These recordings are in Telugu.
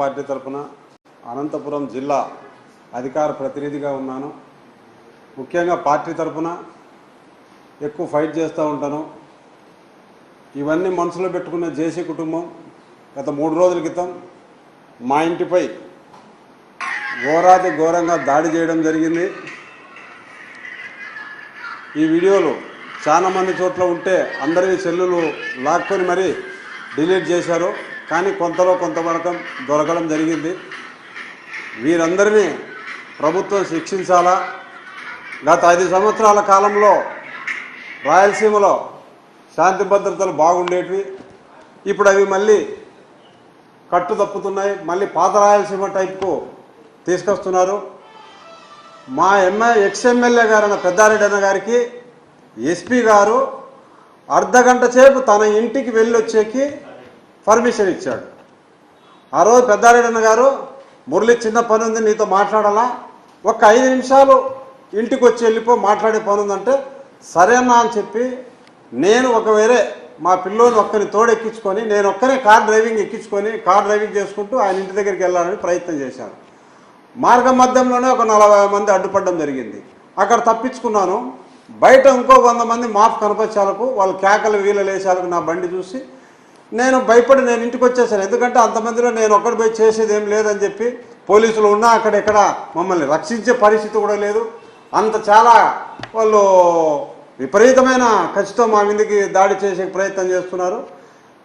పార్టీ తరఫున అనంతపురం జిల్లా అధికార ప్రతినిధిగా ఉన్నాను. ముఖ్యంగా పార్టీ తరఫున ఎక్కువ ఫైట్ చేస్తూ ఉంటాను. ఇవన్నీ మనసులో పెట్టుకున్న జేసీ కుటుంబం గత మూడు రోజుల క్రితం మా ఇంటిపై ఘోరాతి ఘోరంగా దాడి చేయడం జరిగింది. ఈ వీడియోలు చాలా మంది చోట్ల ఉంటే అందరివి సెల్లులు లాక్కొని మరీ డిలీట్ చేశారు. కానీ కొంతలో కొంతవరకు దొరకడం జరిగింది. వీరందరినీ ప్రభుత్వం శిక్షించాలా? గత ఐదు సంవత్సరాల కాలంలో రాయలసీమలో శాంతి భద్రతలు బాగుండేటివి. ఇప్పుడు అవి మళ్ళీ కట్టు తప్పుతున్నాయి మళ్ళీ పాత రాయలసీమ టైప్కు తీసుకొస్తున్నారు. మా ఎంఏ ఎక్స్ఎమ్మెల్యే గారైన పెద్దారెడ్డి గారికి ఎస్పీ గారు అర్ధగంట సేపు తన ఇంటికి వెళ్ళి వచ్చేకి పర్మిషన్ ఇచ్చాడు. ఆ రోజు పెద్దారెడ్డి గారు మురళి చిన్న పని ఉంది నీతో మాట్లాడాలా? ఒక ఐదు నిమిషాలు ఇంటికి వచ్చి వెళ్ళిపో మాట్లాడే పని ఉందంటే సరేనా అని చెప్పి నేను ఒక వేరే మా పిల్లోని ఒక్కరిని తోడెక్కించుకొని నేను ఒక్కనే కార్ డ్రైవింగ్ ఎక్కించుకొని కార్ డ్రైవింగ్ చేసుకుంటూ ఆయన ఇంటి దగ్గరికి వెళ్ళాలని ప్రయత్నం చేశాను. మార్గ మధ్యంలోనే ఒక నలభై మంది అడ్డుపడడం జరిగింది. అక్కడ తప్పించుకున్నాను. బయట ఇంకో వంద మంది మాఫ్ కనపచ్చాలకు వాళ్ళు కేకలు వీలలేసాలకు నా బండి చూసి నేను భయపడి నేను ఇంటికి వచ్చేసాను. ఎందుకంటే అంతమందిలో నేను ఒక్కడి పోయి చేసేది ఏం లేదని చెప్పి పోలీసులు ఉన్నా అక్కడెక్కడ మమ్మల్ని రక్షించే పరిస్థితి కూడా లేదు. అంత చాలా వాళ్ళు విపరీతమైన ఖచ్చితో మా మీదకి దాడి చేసే ప్రయత్నం చేస్తున్నారు.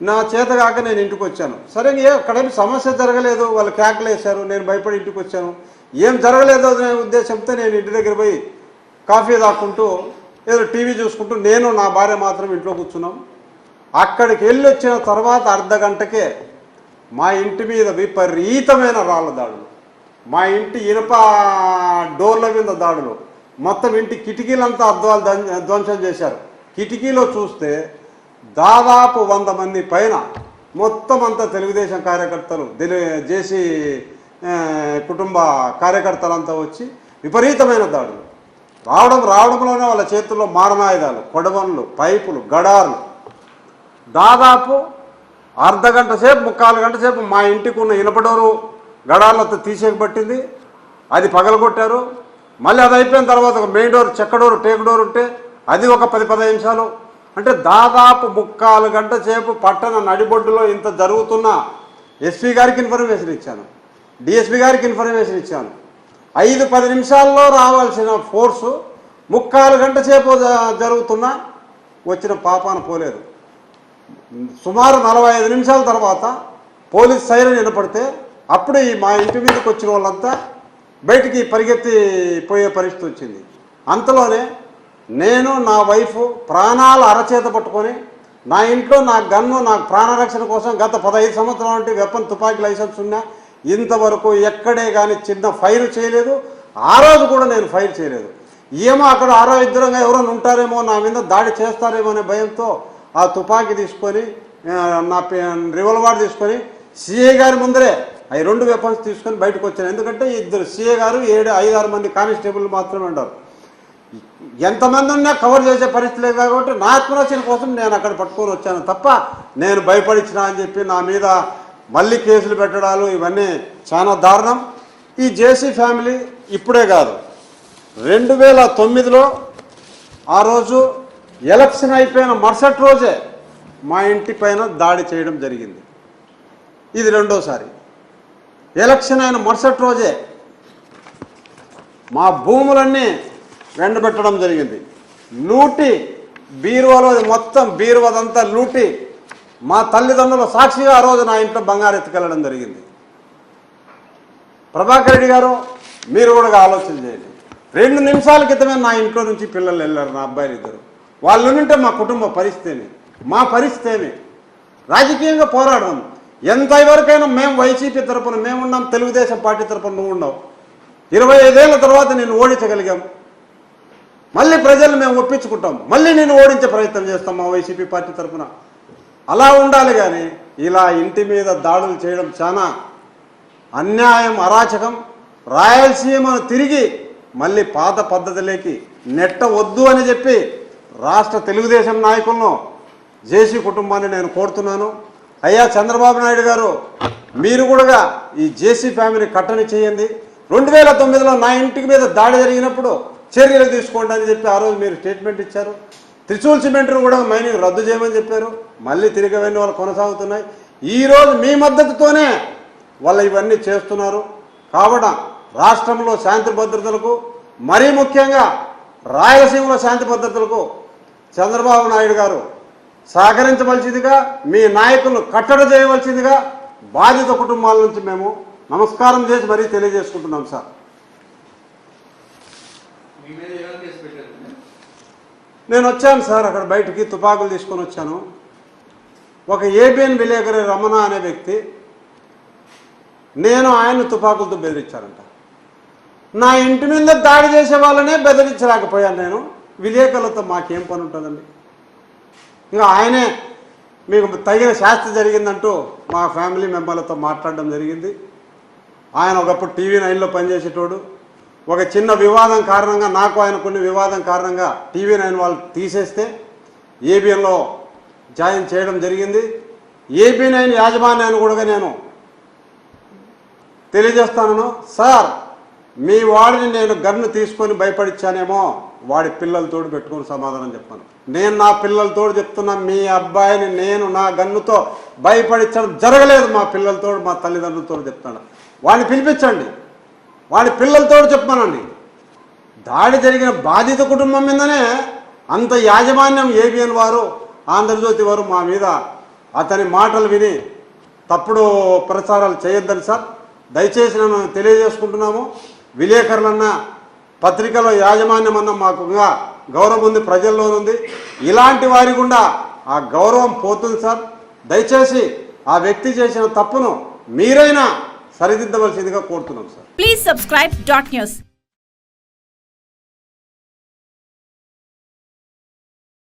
నా చేత కాక నేను ఇంటికి వచ్చాను. సరే ఏ అక్కడేమి సమస్య జరగలేదు. వాళ్ళు కేకలు వేశారు. నేను భయపడి ఇంటికి వచ్చాను. ఏం జరగలేదు అనే ఉద్దేశంతో నేను ఇంటి దగ్గర పోయి కాఫీ తాక్కుంటూ ఏదో టీవీ చూసుకుంటూ నేను నా భార్య మాత్రం ఇంట్లో కూర్చున్నాం. అక్కడికి వెళ్ళి వచ్చిన తర్వాత అర్ధ గంటకే మా ఇంటి మీద విపరీతమైన రాళ్ళ దాడులు. మా ఇంటి ఇనప డోర్ల మీద దాడులు. మొత్తం ఇంటి కిటికీలంతా అద్దాలు ధ్వంసం చేశారు. కిటికీలో చూస్తే దాదాపు వంద మంది పైన మొత్తం అంతా తెలుగుదేశం కార్యకర్తలు తెలు జేసీ కుటుంబ కార్యకర్తలంతా వచ్చి విపరీతమైన దాడులు. రావడం రావడంలోనే వాళ్ళ చేతుల్లో మారణాయుధాలు కొడవన్లు పైపులు గడార్లు. దాదాపు అర్ధ గంట సేపు ముక్కాలు గంట సేపు మా ఇంటికి ఉన్న ఇనపడోరు గడాలతో తీసేయబట్టింది అది పగలగొట్టారు. మళ్ళీ అది అయిపోయిన తర్వాత ఒక మెయిన్ డోర్ చెక్క డోర్ టేక్ డోర్ ఉంటే అది ఒక పది పదిహేను నిమిషాలు. అంటే దాదాపు ముక్కాలు గంట సేపు పట్టణ నడిబొడ్డులో ఇంత జరుగుతున్న ఎస్పీ గారికి ఇన్ఫర్మేషన్ ఇచ్చాను. డిఎస్పీ గారికి ఇన్ఫర్మేషన్ ఇచ్చాను. ఐదు పది నిమిషాల్లో రావాల్సిన ఫోర్సు ముక్కాలు గంట సేపు జరుగుతున్నా వచ్చిన పాపాన పోలేదు. సుమారు నలభై ఐదు నిమిషాల తర్వాత పోలీస్ సైరన్ వినపడితే అప్పుడు ఈ మా ఇంటి మీదకి వచ్చిన వాళ్ళంతా బయటికి పరిగెత్తి పోయే పరిస్థితి వచ్చింది. అంతలోనే నేను నా వైఫ్ ప్రాణాలు అరచేత పట్టుకొని నా ఇంట్లో నా గన్ను నా ప్రాణరక్షణ కోసం గత పదహైదు సంవత్సరాల నుండి వెపన్ తుపాకీ లైసెన్స్ ఉన్నా ఇంతవరకు ఎక్కడే కానీ చిన్న ఫైర్ చేయలేదు. ఆ రోజు కూడా నేను ఫైర్ చేయలేదు. ఏమో అక్కడ ఆరో ఇద్దరంగా ఎవరైనా ఉంటారేమో నా మీద దాడి చేస్తారేమో అనే భయంతో ఆ తుపాకీ తీసుకొని నా పే- రివల్వర్ తీసుకొని సిఏ గారి ముందరే అవి రెండు వెపన్స్ తీసుకొని బయటకు వచ్చాను ఎందుకంటే ఇద్దరు సిఏ గారు ఏడు ఐదు ఆరు మంది కానిస్టేబుల్ మాత్రమే ఉంటారు ఎంతమంది ఉన్నా కవర్ చేసే పరిస్థితి లేదు కాబట్టి నా ఆత్మరక్షణ కోసం నేను అక్కడ పట్టుకొని వచ్చాను. తప్ప నేను భయపడించిన అని చెప్పి నా మీద మళ్ళీ కేసులు పెట్టడాలు ఇవన్నీ చాలా దారుణం. ఈ జేసీ ఫ్యామిలీ ఇప్పుడే కాదు. రెండు వేల తొమ్మిదిలో ఆ రోజు ఎలక్షన్ అయిపోయిన మరుసటి రోజే మా ఇంటి పైన దాడి చేయడం జరిగింది. ఇది రెండోసారి. ఎలక్షన్ అయిన మరుసటి రోజే మా భూములన్నీ వెండబెట్టడం జరిగింది. లూటి బీరువాలో మొత్తం బీరువదంతా లూటి మా తల్లిదండ్రుల సాక్షిగా ఆ రోజు నా ఇంట్లో బంగారు ఎత్తుకెళ్ళడం జరిగింది. ప్రభాకర్ రెడ్డి గారు మీరు కూడా ఆలోచన చేయండి. రెండు నిమిషాల క్రితమే నా ఇంట్లో నుంచి పిల్లలు వెళ్ళారు నా అబ్బాయిలు ఇద్దరు. వాళ్ళు ఉంటే మా కుటుంబ పరిస్థితి మా పరిస్థితి రాజకీయంగా పోరాడదాం. ఎంత వరకైనా మేము వైసీపీ తరపున మేమున్నాం తెలుగుదేశం పార్టీ తరపున నువ్వు ఉన్నావు. ఇరవై ఐదేళ్ళ తర్వాత నేను ఓడించగలిగాం. మళ్ళీ ప్రజలు మేము ఒప్పించుకుంటాం. మళ్ళీ నేను ఓడించే ప్రయత్నం చేస్తాం మా వైసీపీ పార్టీ తరపున. అలా ఉండాలి కానీ ఇలా ఇంటి మీద దాడులు చేయడం చాలా అన్యాయం అరాచకం. రాయలసీమను తిరిగి మళ్ళీ పాత పద్ధతిలోకి నెట్ట వద్దు అని చెప్పి రాష్ట్ర తెలుగుదేశం నాయకులను జేసీ కుటుంబాన్ని నేను కోరుతున్నాను. అయ్యా చంద్రబాబు నాయుడు గారు మీరు కూడా ఈ జేసీ ఫ్యామిలీ కట్టని చేయండి. రెండు వేల తొమ్మిదిలో నా ఇంటికి మీద దాడి జరిగినప్పుడు చర్యలు తీసుకోండి అని చెప్పి ఆ రోజు మీరు స్టేట్మెంట్ ఇచ్చారు. త్రిశూల్ సిమెంట్ను కూడా మైనింగ్ రద్దు చేయమని చెప్పారు. మళ్ళీ తిరిగి అవన్నీ వాళ్ళు కొనసాగుతున్నాయి. ఈరోజు మీ మద్దతుతోనే వాళ్ళు ఇవన్నీ చేస్తున్నారు. కావడం రాష్ట్రంలో శాంతి భద్రతలకు మరీ ముఖ్యంగా రాయలసీమలో శాంతి భద్రతలకు చంద్రబాబు నాయుడు గారు సహకరించవలసిందిగా మీ నాయకులను కట్టడి చేయవలసిందిగా బాధిత కుటుంబాల నుంచి మేము నమస్కారం చేసి మరీ తెలియజేసుకుంటున్నాం సార్. నేను వచ్చాను సార్ అక్కడ బయటికి తుపాకులు తీసుకొని వచ్చాను. ఒక ఏబిఎన్ విలేకరి రమణ అనే వ్యక్తి నేను ఆయన తుపాకులతో బెదిరించానంట. నా ఇంటి మీద దాడి చేసే వాళ్ళనే బెదిరించలేకపోయాను నేను. విలేకరులతో మాకేం పని ఉంటుందండి? ఇంకా ఆయనే మీకు తగిన శాస్త్ర జరిగిందంటూ మా ఫ్యామిలీ మెంబర్లతో మాట్లాడడం జరిగింది. ఆయన ఒకప్పుడు టీవీ నైన్లో పనిచేసేటోడు. ఒక చిన్న వివాదం కారణంగా నాకు ఆయన కొన్ని వివాదం కారణంగా టీవీ నైన్ వాళ్ళు తీసేస్తే ఏబిఎన్లో జాయిన్ చేయడం జరిగింది. ఏబీ నైన్ యాజమాన్యాన్ని కూడా నేను తెలియజేస్తాను. సార్ మీ వాడిని నేను గన్ను తీసుకొని భయపడిచ్చానేమో. వాడి పిల్లలతో పెట్టుకొని సమాధానం చెప్పాను. నేను నా పిల్లలతో చెప్తున్నా మీ అబ్బాయిని నేను నా గన్నుతో భయపడించడం జరగలేదు మా పిల్లలతో మా తల్లిదండ్రులతో చెప్తాను. వాడిని పిలిపించండి. వాడి పిల్లలతో చెప్పానండి దాడి జరిగిన బాధిత కుటుంబం మీదనే అంత యాజమాన్యం ఏబిఎన్ వారు ఆంధ్రజ్యోతి వారు మా మీద అతని మాటలు విని తప్పుడు ప్రచారాలు చేయొద్దని సార్. దయచేసి నన్ను తెలియజేసుకుంటున్నాము. విలేకరులన్నా పత్రికలో యాజమాన్యం అన్న మాకు గౌరవం ఉంది ప్రజల్లో ఉంది. ఇలాంటి వారి గుండా ఆ గౌరవం పోతుంది సార్. దయచేసి ఆ వ్యక్తి చేసిన తప్పును మీరైనా సరిదిద్దవలసిందిగా కోరుతున్నాం sir. Please subscribe dot news